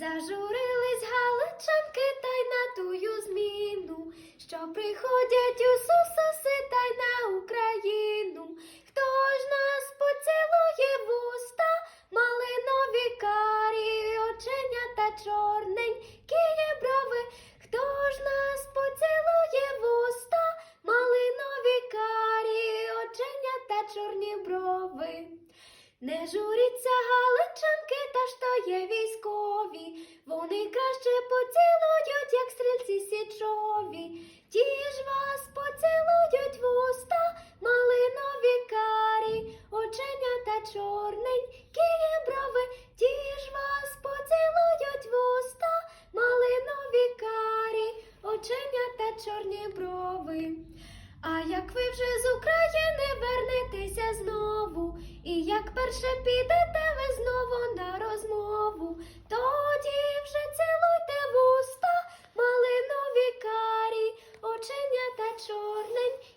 Зажурились галичанки та й на тую зміну, що приходять у сусоси та й на Україну. Хто ж нас поцілує в уста, малинові карі, оченята чорненькі є брови. Хто ж нас поцілує в уста, малинові карі, оченята чорні брови. Не журіться галичанки, та то є військові. Вони краще поцілують, як стрільці січові. Ті ж вас поцілують в уста, малинові карі, оченята чорненькі брови. Ті ж вас поцілують в уста, малинові карі, оченята чорні брови. А як ви вже з України вернетеся знову, і як перше підете ви знову карі,